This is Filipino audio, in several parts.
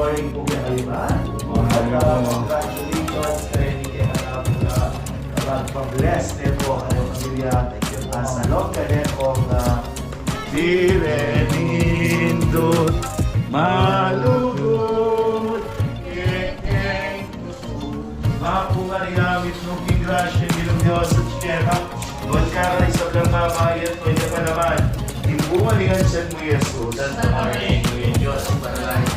morning po kayo ba? At uh, congratulations kay Nicky Anak na magpa-bless nito ang pamilya. Uh, sa loob ka din kong uh, Direnindot malugod Kekeng Mapunganigamit nung kigrasya nilong Diyos at Shema Doon ka na isa lang mabayat Pwede pa naman. Timbumalingan siya mo Yesus. At pamarin mo yung Diyos ang panalangin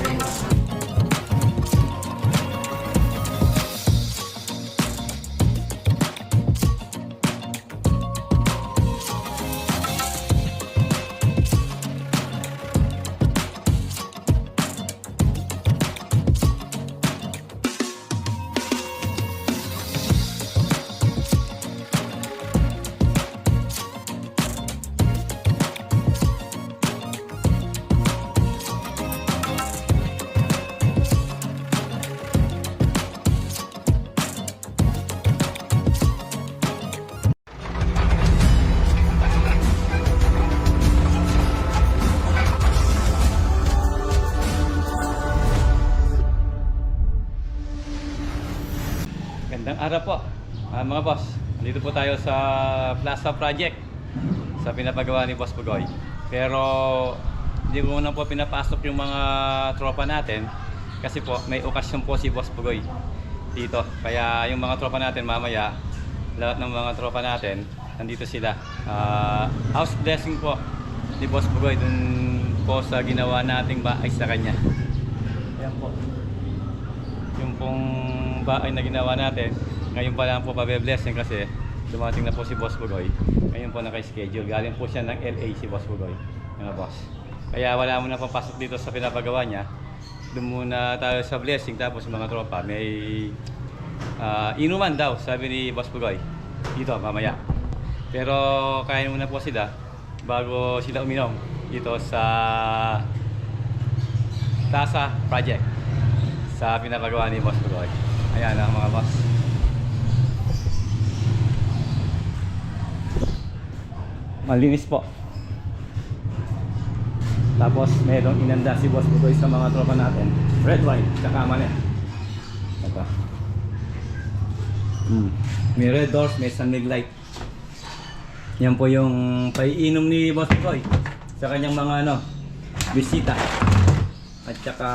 Gandang araw po, ah, mga boss. Nandito po tayo sa Plaza Project sa pinapagawa ni Boss Pugoy. Pero hindi ko muna po pinapasok yung mga tropa natin kasi po may okasyon po si Boss Pugoy dito. Kaya yung mga tropa natin mamaya, lahat ng mga tropa natin, nandito sila. Ah, house blessing po ni Boss Pugoy dun po sa ginawa nating bahay sa kanya. Ayan po yung pong bahay na ginawa natin, ngayon pa lang po pabe-blessing kasi dumating na po si Boss Bugoy. Ngayon po naka-schedule. Galing po siya ng LA si Boss Bugoy, mga boss. Kaya wala mo na papasok dito sa pinapagawa niya. Doon muna tayo sa blessing tapos mga tropa may ah, inuman daw sabi ni Boss Bugoy. Dito mamaya. Pero kaya muna po sila bago sila uminom dito sa Plaza Project sa pinapagawa ni Boss Bugoy. Ayan ang mga boss. Malinis po. Tapos merong inanda si Boss Bugoy sa mga tropa natin. Red wine, tsaka mani. Ito. Hmm. May red doors, may sun light. Yan po yung paiinom ni Boss Bugoy sa kanyang mga ano, bisita. At saka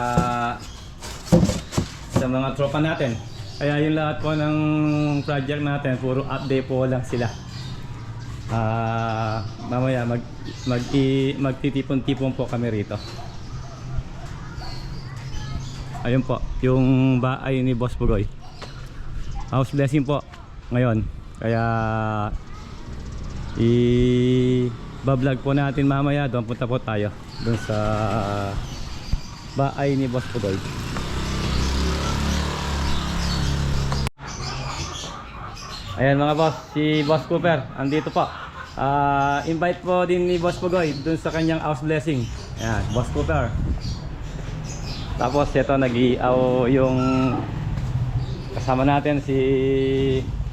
sa mga tropa natin. Kaya yung lahat po ng project natin, puro update po lang sila. Ah, mamaya mag mag magtitipon-tipon po kami rito. Ayun po, yung bahay ni Boss Bugoy. House blessing po ngayon. Kaya i bablog po natin mamaya doon punta po tayo doon sa bahay ni Boss Bugoy. Ayan mga boss, si Boss Cooper, andito po. Ah, invite po din ni Boss Pugoy dun sa kanyang house blessing. Ayan, Boss Cooper. Tapos ito nag-iaw yung kasama natin si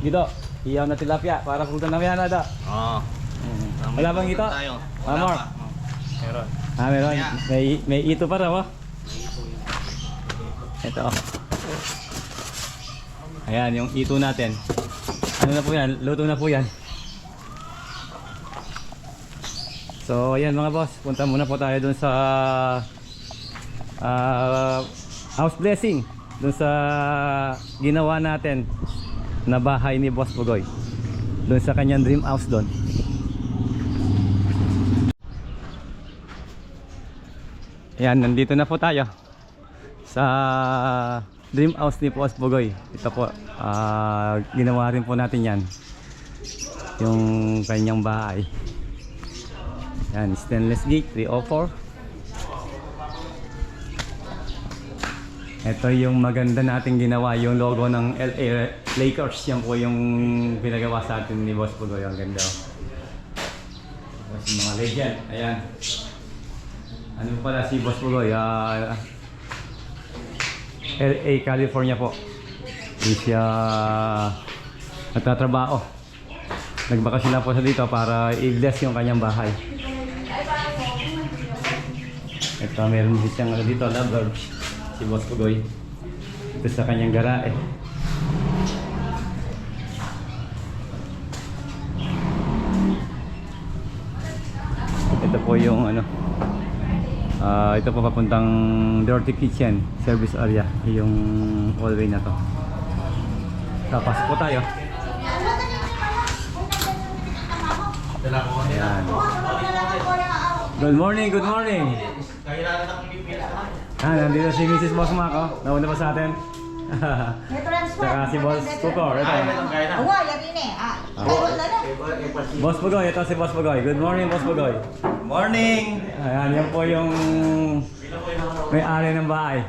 Guido. Iyaw na tilapia para punta na yan na Oo. Mm. Wala bang ito? Tayo. Wala more. pa. Oh. Meron. Ah, meron. May, may ito pa raw. oh. Ito. Ayan, yung ito natin. Ano na po yan? Luto na po yan. So, ayan mga boss. Punta muna po tayo dun sa ah, house blessing. Dun sa ginawa natin na bahay ni Boss Bugoy. Dun sa kanyang dream house doon. Ayan, nandito na po tayo sa dream house ni Boss Bugoy. Ito po, ah, ginawa rin po natin yan. Yung kanyang bahay. Yan, stainless gate, 304. Ito yung maganda nating ginawa, yung logo ng LA Lakers. Yan po yung pinagawa sa atin ni Boss Bugoy. Ang ganda. oh. Tapos mga legend. Ayan. Ano pala si Boss Pugoy? Ah, LA, California po. Hindi siya nagtatrabaho. Nagbakasyon lang po siya dito para i-bless yung kanyang bahay. Ito, meron din siyang ano dito, lovebirds. Si Boss Pugoy. Ito sa kanyang garae. Ito po yung ano. Ah, ito po papuntang Dirty Kitchen service area, yung hallway na to. Tapos po tayo. Ayan. Good morning, good morning. Ah, nandito si Mrs. Boss Mako. Nauna pa sa atin. Tsaka si Boss Pupor. Ito. Awa, yan ini. Ah, karon na na. Boss Pugoy, ito si Boss Pugoy. Good morning, Boss Pugoy. Morning! Ayan, yan po yung may-ari ng bahay.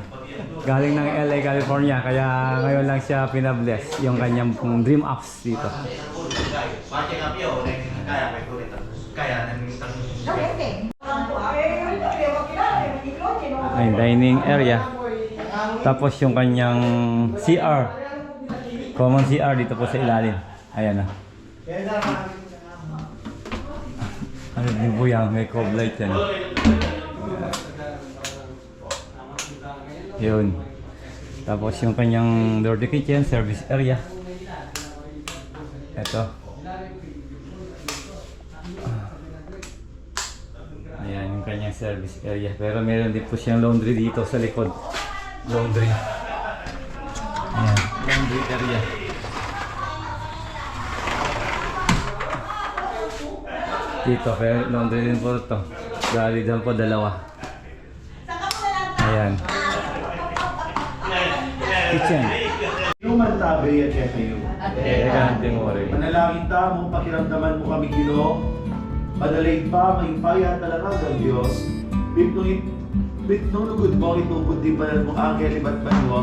Galing ng LA, California. Kaya ngayon lang siya pinabless yung kanyang pong dream apps dito. Ay, dining area. Tapos yung kanyang CR. Common CR dito po sa ilalim. Ayan na. Ano din po yan? May cob light yan. Yun. Tapos yung kanyang dirty kitchen, service area. Ito. Ayan yung kanyang service area. Pero meron din po siyang laundry dito sa likod. Laundry. Ayan, laundry area. Dito, pero laundry din po ito. Gali dyan po dalawa. Ayan. Kitchen. Human tabi at kaya kayo. Teka, hindi mo rin. Manalangin tamo, pakiramdaman mo kami Ginoo. Madalig pa, may paya talaga ang Diyos. Bitnungit, bitnulugod mo, itubod di ba mo angel iba't banyo.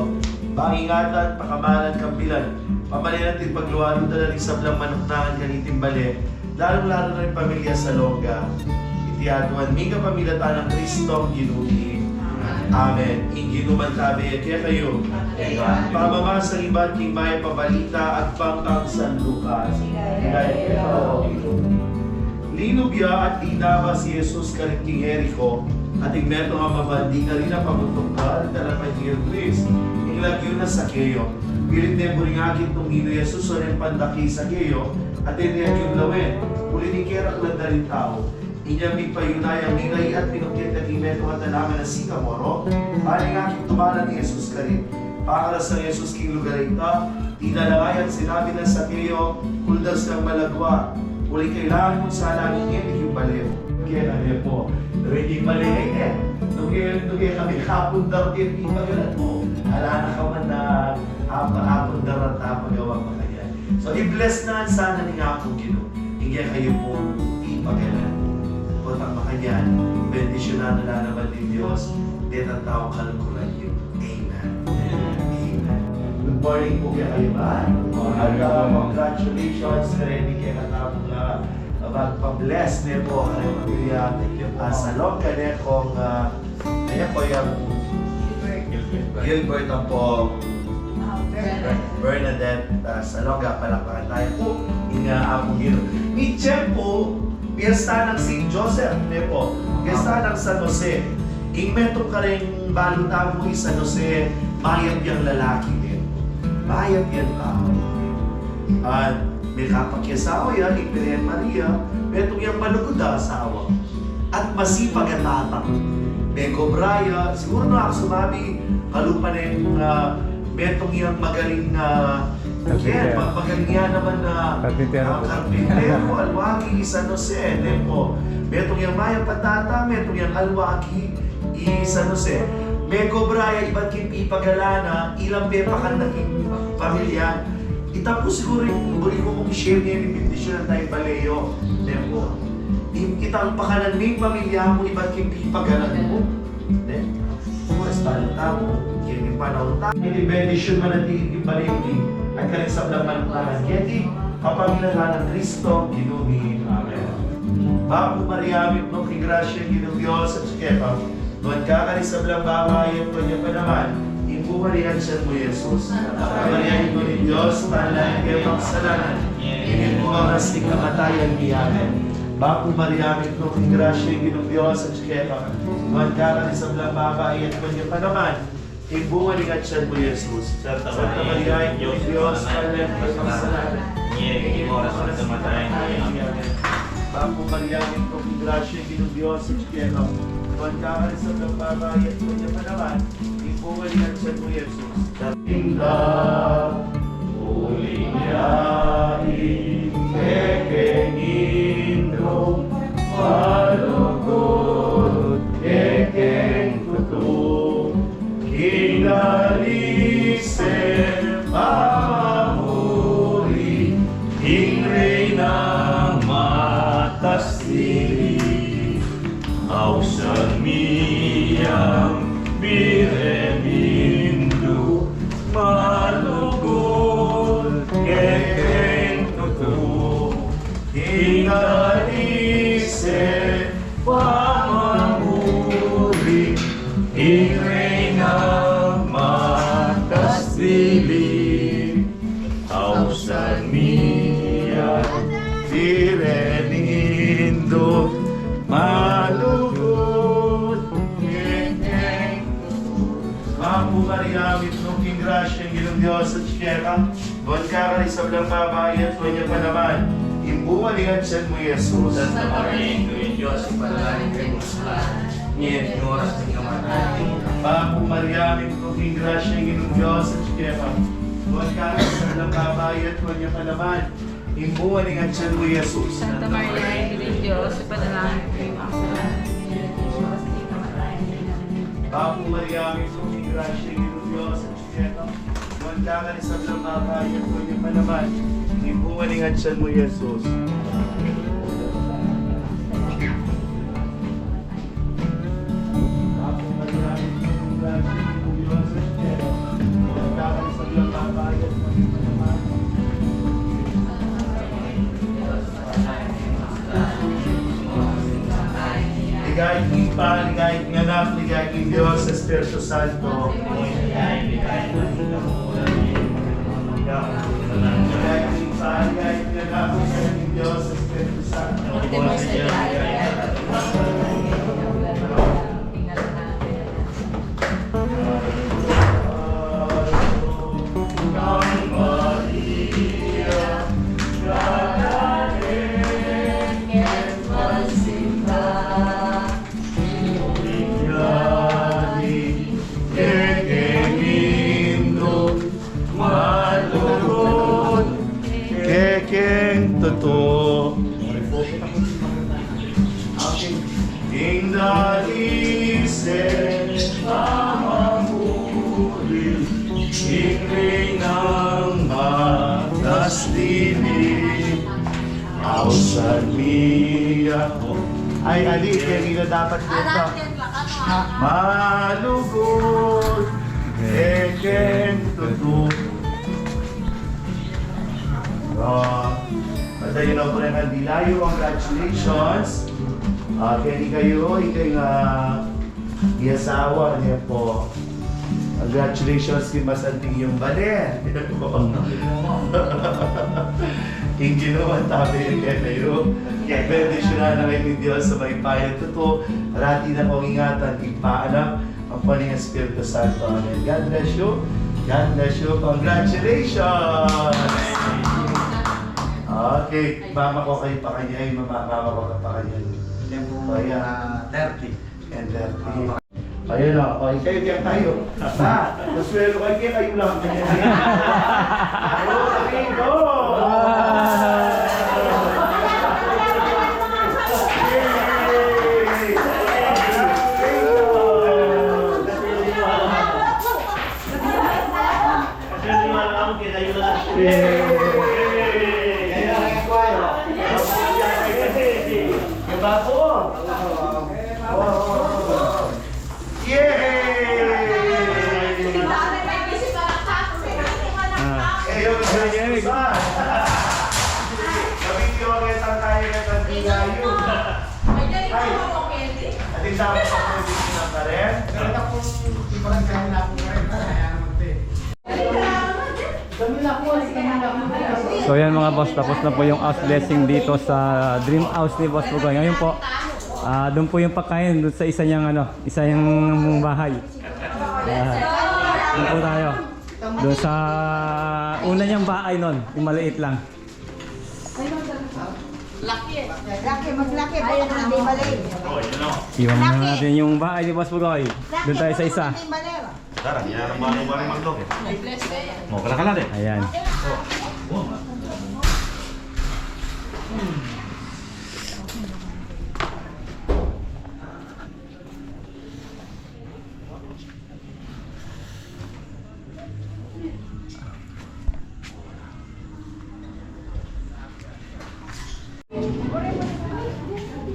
Pangingatan, pakamalan, kampilan. Pamali natin pagluwalo dalaling sablang manuknangan kaniting bali. Lalong-lalo na rin pamilya sa Longga. Itiatuan, miga pamilya ta ng Kristong Ginuhi. Amen. Inginuman tabi, kaya kayo. Pamama sa iba't maya pabalita at pangkang San Lucas. Dahil ito, Linubya at inaba si Jesus karit king Jericho at igneto nga mabandi ka rin na pamutungkal na pa Dear Chris. Inglagyo na sa keyo. Pilit na yung akit nung hino Jesus o yung pandaki sa keyo at iniyak yung lawin. Uli ni Kerak lang na rin tao. Inya mi payunay ang nilay at pinukit at imeto at alaman na si Kamoro. Paling akit tumalan ni Jesus ka rin. Pakalas ng Jesus king lugar ita, tinalangay at sinabi ng sa keyo, kuldas ng malagwa. Uli kailangan mo sa langit ngayon, yung baliw. Kaya ano po, ready baliw eh. Nung kami kapon daw din, di pagalan mo. Ala na ka man na hapon daw at hapagawa pa kaya. So i-bless na sana ni po Gino. Hindi kayo po ipagalan. Putang makanyan, bendisyonan na naman ni Diyos. Di ang tao kalukulan yun. Amen. Amen. Good morning po kaya kayo ba? At uh, congratulations rin kaya katapong uh, magpa-bless niyo po ang inyong pamilya uh, sa longga niya kung uh, ayan po yung Gilbert ang po Bernadette uh, sa longga palakpakan tayo po inga ang Gilbert. Mitchell po, piyesta ng St. Joseph niya po, piyesta ng San Jose. Ingmeto ka rin balutan mo San Jose, mayat yung lalaki din. Mayat yan tao. At may kapakyasawa yan, Ipirian Maria, metong yung manugod na asawa. At masipag ang tatang. May kobraya, siguro na ako sumabi, kalupa na yung uh, metong yung magaling na Carpintero. Yan, mag- magaling yan naman na Carpintero ah, po. Carpintero, alwagi, San Jose, Tempo. Metong yung maya patata, metong yung alwagi, i San Jose. May kobraya, iba't kipipagalana, ilang bepa ka naging pamilya. Ita po siguro yung buri ko kung share niya yung bendisyon ng tayo baleyo. Tempo. Kita pa ka ng pamilya mo, iba't kipipagalan mo. Then, Mas talo tamo, kini panahon ta. Ini bendisyon man ang tingin ni at kaling sablang manutahan. Kaya kapamilahan ng Kristo, ginuhin. Amen. Bago Mariamit no kay grasya ginong Diyos at sikepa, Nuan ka sa blang babayan ko niya pa naman, ibuhalihan siya mo Jesus. Mariamin mo ni Diyos, tanay kayo magsalanan, hindi mo mga sing kamatayan ni Amen. Bago Mariamit no kay grasya ginong Diyos at Nuan ka sa blang babayan ko niya pa naman, Imbungan ni Gatsan mo, Jesus. Santa Maria, Diyos, Diyos, Kanya, Pagkasalanan. Niye, oras na tumatay. Amen. Bapo Maria, ito ang grasya ng Ginong Diyos sa Chikeno. Tuwan ka ka sa pagbabayad at kanya pa naman. Imbungan ni Gatsan mo, Jesus. Tinda, uling yain, kekenindo, malugod, matas dili, ausan miyang Direnindo malugod ngeng Mapu Maria, mitnong grasya ng Ginong Diyos at Buwan ka ka sa blang babae at kanya pa naman, imbumalingan siya mo, Jesus. Santa Maria, Ito Diyos, ipanalangin kayo sa Niye, oras na tumatay. Mapu Maria, mitnong grasya ng Ginong Diyos at Chikera, Buwan ka ka sa blang babae at kanya pa naman, imbumalingan siya mo, Jesus. Santa Maria, Ina Diyos, ipanalangin ko yung kasalanan. Bapo Maria, may suming grasya ng Ginong Diyos at Chiketa. Buwan ka ka sa blang babae at kanya pa naman, imbumalingan siya mo, Jesus. Sa Espiritu Ay, Ali, kaya nila dapat dito. Malugod, kekeng tutu. Uh, na po rin ang dilayo. Congratulations. Uh, kaya ni kayo, ikay nga iasawa niya po. Congratulations kay Mas Anting yung bale. King ginawa tabi kaya kayo. Kaya bendisyonan na ngayon ng Diyos sa may payan totoo. Rati na kong ingatan, ipaanak ang paling Espiritu Santo. Amen. God bless you. God bless you. Congratulations! Okay, mama ko kayo pa kanya, mama, mama ko ka pa kanya. Kaya, 30. and 30. Ayun na, okay, kayo diyan tayo. Ba, naswelo kayo, kayo lang. Okay, go! So yan mga boss, tapos na po yung house blessing dito sa dream house ni Boss Bugoy. Ngayon po, ah doon po yung pagkain doon sa isa niyang ano, isa niyang bahay. Ah, Doon po tayo. Doon sa una niyang bahay nun, yung maliit lang. Laki eh. Laki, maglaki po ng hindi balay. Iwan na natin yung bahay ni Boss Pugoy. Doon tayo sa isa. Tara, yan ang mga mga maglok eh. May bless yan? Mo, kala kala din. Ayan.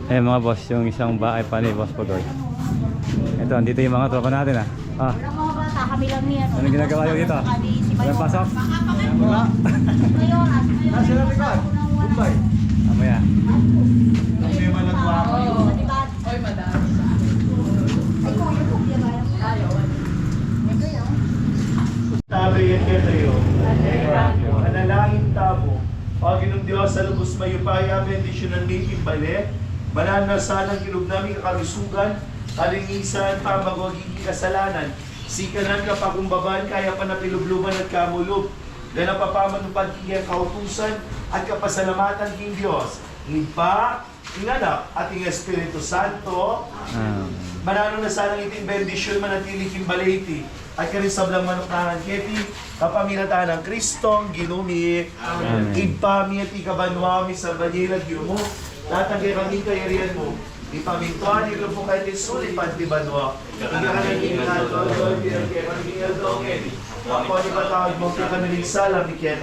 Eh mga boss, yung isang bahay pa ni Boss Pugoy. Ito, andito yung mga tropa natin ah. Ah, Walang mga bata, kami lang niya. Anong ginagawa niyo dito? Walang pasok? Nasa lang likod. Goodbye. Mamaya. May mga nagwapo yun. Oy, madami. Ay, kuya, yun. Tabi yan kaya tayo. Manalangin tamo. Panginoong Diyos, sa lubos mayupaya, bendisyon ng may ibalik. Banal na sanang kilog namin kakamisugan, kalingisan, pamagwagiging kasalanan. Sikanan ka pakumbaban, kaya pa napilubluban at kamulog. Dahil ang papamanupad kiyang kautusan at kapasalamatan king Diyos. Ipa, inganak, at ing Espiritu Santo, Ah. Manano na sanang iting bendisyon manatili kimbaliti at karin sablang manuknahan kepi kapamilatan ng Kristong ginumi Amen. igpami at ikabanwami sa banyilag yumo tatagay kami kayarian mo di pamintuan ilo po kahit isuli pan di banwa hindi ka nang ginagawa di ang kaya kami ginagawa ako di ba tawag mo kaya kami nigsala mi kaya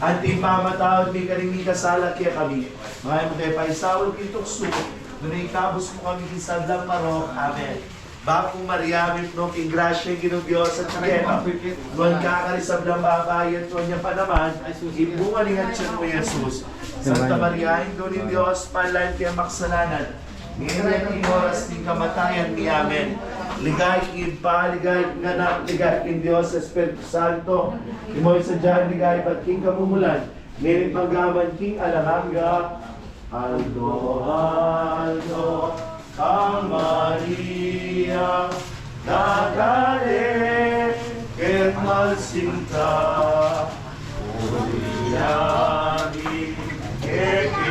ka Anti pamatawad mi karing mi kasala kaya kami mga mo kayo paisawal kintok suko Ngunit kabos mo kami kisadlang marok. Amen. Bako Maria, mitnong ingrasya ginong Diyos at kagena. Nuan kakarisab ng babayan to niya pa naman, ibunga ni Hatsan mo Jesus. Santa Maria, Indo ni Diyos, palan kaya maksalanan. Ngayon ang oras ng kamatayan ni Amen. Ligay pa, ligay nga na, ligay kin Diyos, Espiritu Santo. Imoy sa dyan, ligay ba't king kamumulan. Meron panggaman king alanganga. Aldo, Aldo, ang Maria, nagale, ket malsinta, Uliani, kekekin,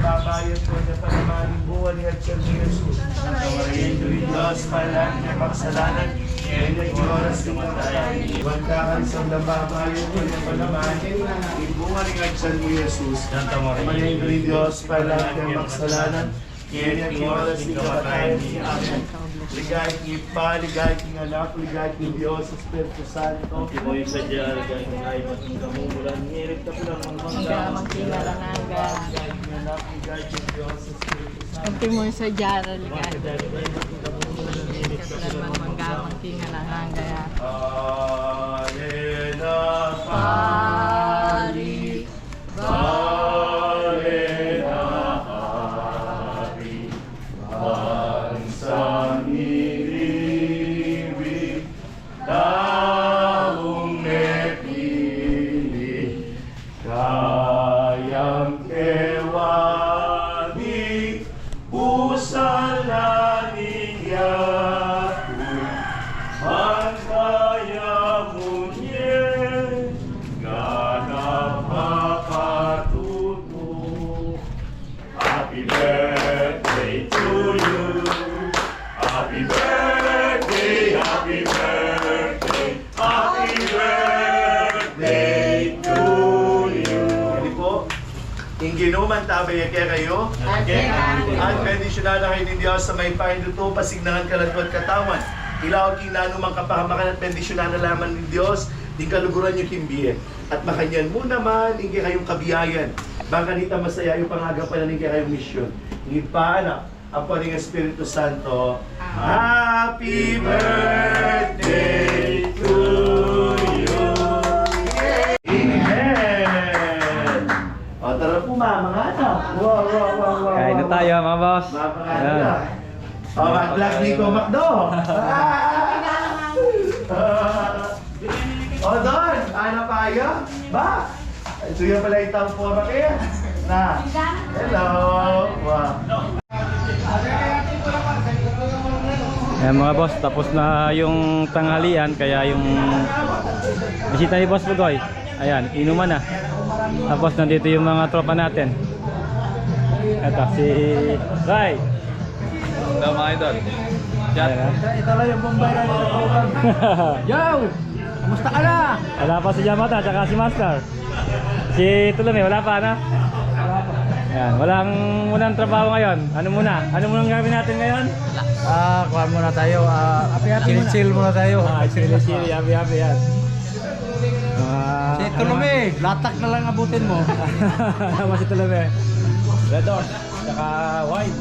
babayan ko na panamaling buwan ni Hatsan ni Jesus. Ito rin Diyos, palang niya maksalanan, ngayon ay oras ng matayan. Tuan kakarisab lang babayan ko na panamaling buwan ni Hatsan ni Jesus. Ito rin Diyos, palang niya maksalanan, ngayon ay oras ng matayan. Amen. Ligay kay Pa, ligay kay Anak, ligay kay Diyos, Espiritu Santo. Mo yung sadya, ligay ng ay matikamulan, ngirit ka lang ang Hanggang magtingalangaga. Ligay kay Anak, ligay kay Diyos, Espiritu Santo. Ang timo sa jara ligan. Kat naman manggamang tingalangaga. Alena, At na kayo ni Diyos sa may pahinduto, pasignahan kalatwat katawan. Ilaw kinanumang kapahamakan at bendisyonal na laman ni Diyos, di kaluguran niyo kimbiye. At makanyan mo naman, hindi kayong kabiyayan. Baka nita masaya yung pangagapan na hindi kayong misyon. Hindi pa anak, ang Espiritu Santo. Happy birthday tayo mga boss. Ayan. na. Oh, mag-vlog ni Ko Macdo. Oh, Don! Ano pa kayo? Ba? Ito yung pala itang pora kayo. Na. Hello. Wow. Ayan mga boss, tapos na yung tanghalian kaya yung bisita ni Boss Bugoy. Ayan, inuman na. Tapos nandito yung mga tropa natin. Ito si Ray. Hello mga idol. Chat. Ito lang yung bombay na program. Yo! Kumusta ka na? Wala pa si Yamata, tsaka si Master. Si Tulumi, wala pa na? Ayan, walang walang trabaho ngayon. Ano muna? Ano muna ang gagawin natin ngayon? Ah, kuha muna tayo. Ah, chill-chill muna tayo. Ah, chili chili, happy happy yan. Ah, Si Tulumi, latak na lang abutin mo. Tama si Tulumi. Red door, tsaka white.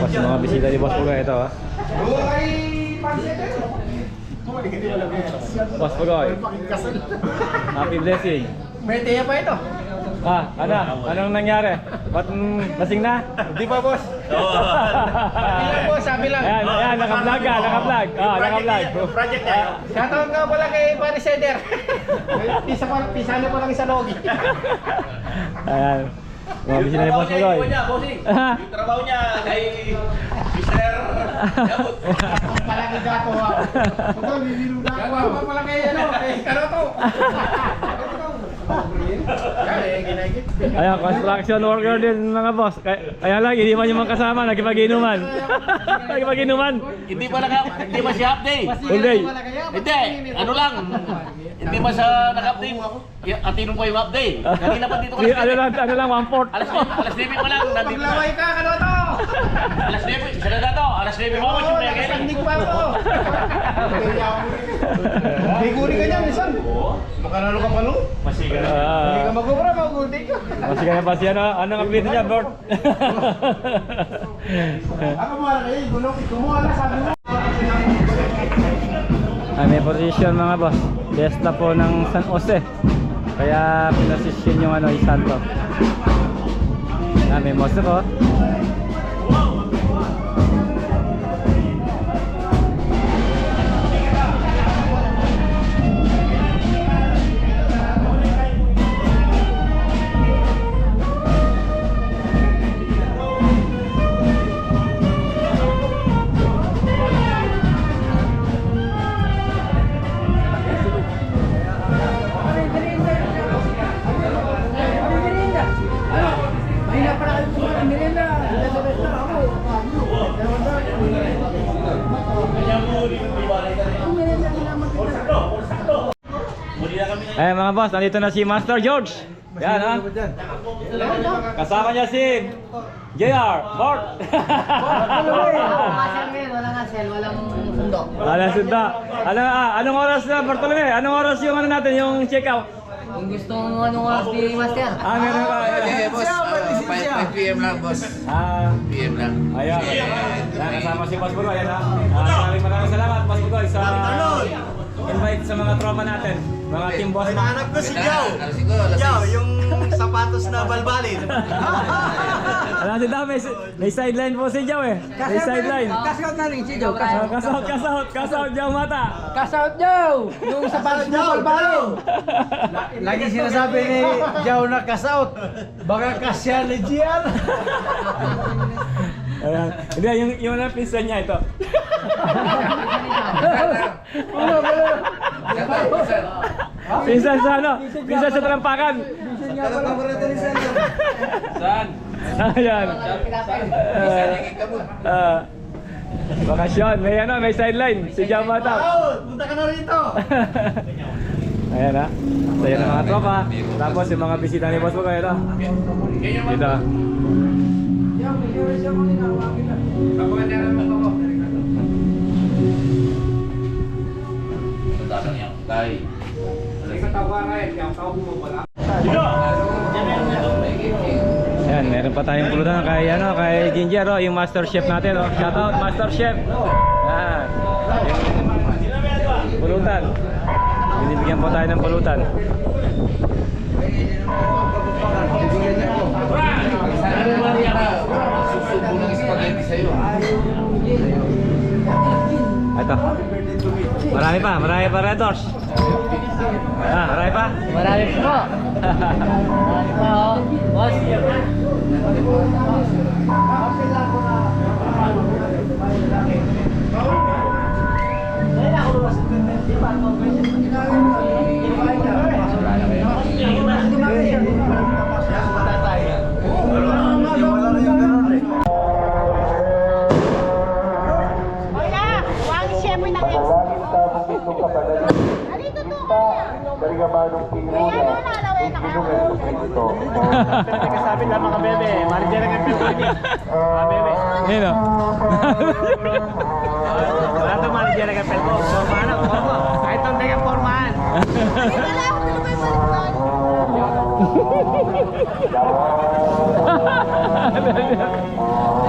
Boss, mga bisita ni Boss Pugoy ito ah. Boss Pugoy. Happy blessing. May tiya pa ito. Ah, ano? Anong nangyari? Ba't mm, lasing na? Di ba, boss? Sabi lang, boss. Sabi lang. Ayan, ayan, naka-vlog ka, naka-vlog. Ah, naka-vlog. Project tayo. Shoutout nga pala kay Barry Seder. pisa pa, pisa na pa lang sa logi. Ayan. Mga bisita ni Boss Pugoy. bossing. Yung trabaho niya kay Mr. Yabut. Pala kay Gato ha. Ito, nililo na ako. Pa pala kay ano, kay Karoto. Ayan, construction worker din mga boss. Kaya, kaya lang, hindi man yung mga kasama, nakipag-inuman. nakipag-inuman. Hindi pa naka, hindi pa si half day. Hindi. Hindi, ano lang. Hindi pa sa naka-update. Atinong pa yung update. Kanina pa dito ka Ano lang, ano lang, one fourth. Alas 9, alas 9 pa lang. Paglaway ka, Karoto! Alas 9, isa na dato. Alas 9 mo ako, Oo, siyempre kaya nakasandig pa ako. May guri ka niyan, Lisan. Makanalo ka pa no? Hindi ka magkubra, maguguldi ka. Kasi kaya pa siya, ano, anong apelido niya, Bert? Ako mo kayo, gulong, kumuha na, sabi mo. Ah, may position mga boss. Fiesta po ng San Jose. Kaya pinosisyon yung ano, Isanto. Ah, may mosto po. Mga boss, nandito na si Master George. Yan ha. Kasama niya si JR, Bort. Wala nga sel, walang sundo. Wala sunda. Ano, ah, anong oras na Bartolome? Anong oras yung ano natin, yung check out? Kung gusto mo anong oras ni Master. Ah, meron ka. Eh, boss, ah, 5 p.m. lang, boss. Ah, PM lang. Ayun. Yan, kasama si Boss Bugoy. Yan ha. Ah, maraming maraming salamat, Boss Bugoy, sa invite sa mga tropa natin. Mga team boss na. Hanap ko si Jow. Jow, yung sapatos na balbalin. Wala si Dam, may, sideline po si Jow eh. May sideline. Kasout na rin si Joe. Ah, Kasout, kasout, kasout, Jow mata. Kasout Jow! Yung sapatos mo balbalin. Lagi sinasabi ni Jow na kasout. Baka kasya ni Gian. Ayan. Hindi, yung, yung na pinsan niya ito. Ano, ano? Pinsan sa ano? Pinsan sa talampakan. Saan? Ayan. Ah, ah, bakasyon, may ano, may sideline. Si Jow mata. Punta ka na rito. Ayan ha. So yan ang mga tropa. Tapos yung mga bisita ni Boss Bugoy ito. Dito. Kay. Ayan, meron pa tayong pulutan kay ano, kay Ginger oh, yung master chef natin oh. Shout out master chef. Yung pulutan. Binibigyan po tayo ng pulutan. Ito. Marami pa, marami pa Red Doors. Ah, marami pa. Marami po. Marami po. Boss. Hola, Sabi lang mga bebe, manager ng FPU Mga bebe. Ayun o. Wala itong manager ng FPU. Forma na, forma. Kahit ang tagang formahan. Wala ako na may balikan.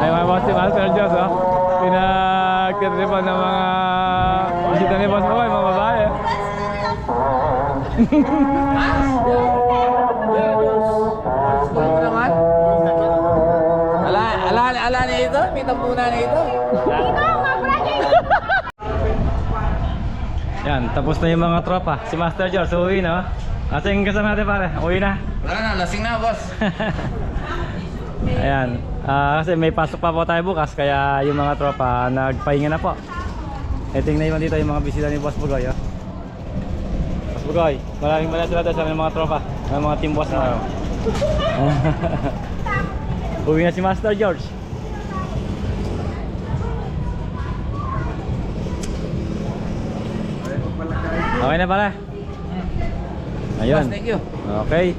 Ay mga boss, si Master Diyos oh. Pinagtitripan ng mga bisita ni Boss Boy, mga babae. Ala, ala, na ito. May tampunan na ito. Yan, tapos na yung mga tropa. Si Master George, uwi na oh. Asa yung kasama natin pare? Uwi na. Wala na, lasing na boss. Ayan. Ah, kasi may pasok pa po tayo bukas kaya yung mga tropa nagpahinga na po. E tingnan naman dito yung mga bisita ni Boss Bugoy oh. Boss Bugoy, maraming maraming salamat sa mga tropa, ng mga team boss na. Uwi na si Master George. Okay na pala. Ayun. Thank you. Okay.